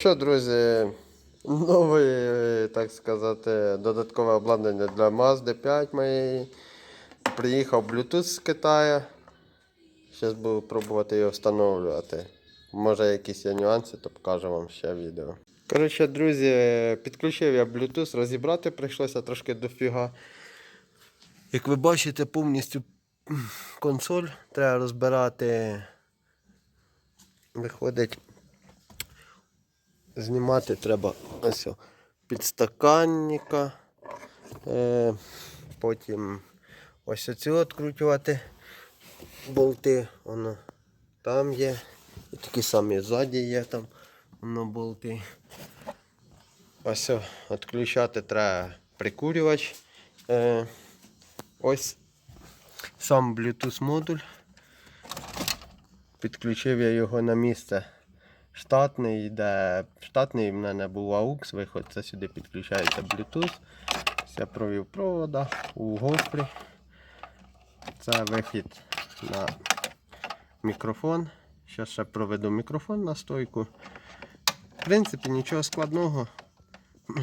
Що, друзі, нове, так сказати, додаткове обладнання для Mazda 5 моєї. Приїхав Bluetooth з Китаю. Зараз буду пробувати його встановлювати. Може якісь є нюанси, то покажу вам ще відео. Коротше, друзі, підключив я Bluetooth, розібрати прийшлося трошки дофіга. Як ви бачите, повністю консоль треба розбирати. Виходить, знімати треба ось підстаканника. Е, потім ось оці відкручувати болти. Воно там є. І такі самі ззаді є там воно болти. Ось відключати треба прикурювач. Е, ось сам Bluetooth модуль. Підключив я його на місце штатний, де штатний в мене був AUX виход, це сюди підключається Bluetooth. Це провів провода у гофрі. Це вихід на мікрофон. Зараз ще проведу мікрофон на стойку. В принципі, нічого складного.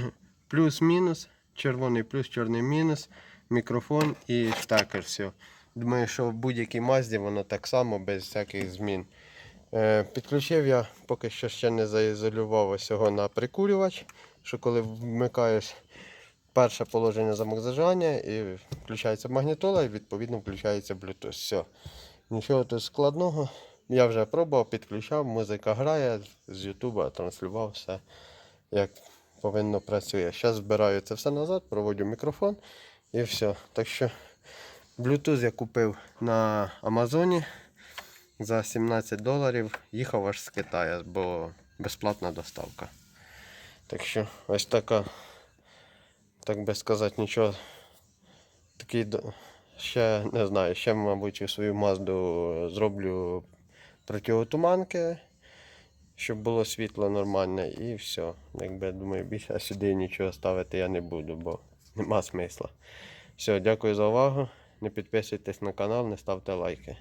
Плюс-мінус, червоний плюс, чорний мінус, мікрофон і штекер. Все. Думаю, що в будь-якій мазді воно так само без всяких змін. Е, Підключив я поки що ще не заізолював ось на прикурювач, що коли вмикаєш перше положення замок зажигання і включається магнітола і відповідно включається Bluetooth. Все. Нічого тут складного. Я вже пробував, підключав, музика грає, з Ютуба транслював все як повинно працює. Зараз збираю це все назад, проводжу мікрофон і все. Так що Bluetooth я купив на Амазоні за 17 доларів. Їхав аж з Китаю, бо безплатна доставка. Так що ось така, так би сказати, нічого. Такий ще не знаю, ще, мабуть, у свою мазду зроблю противотуманки, щоб було світло нормальне і все. Якби думаю, більше сюди нічого ставити я не буду, бо нема смисла. Все, дякую за увагу. Не підписуйтесь на канал, не ставте лайки.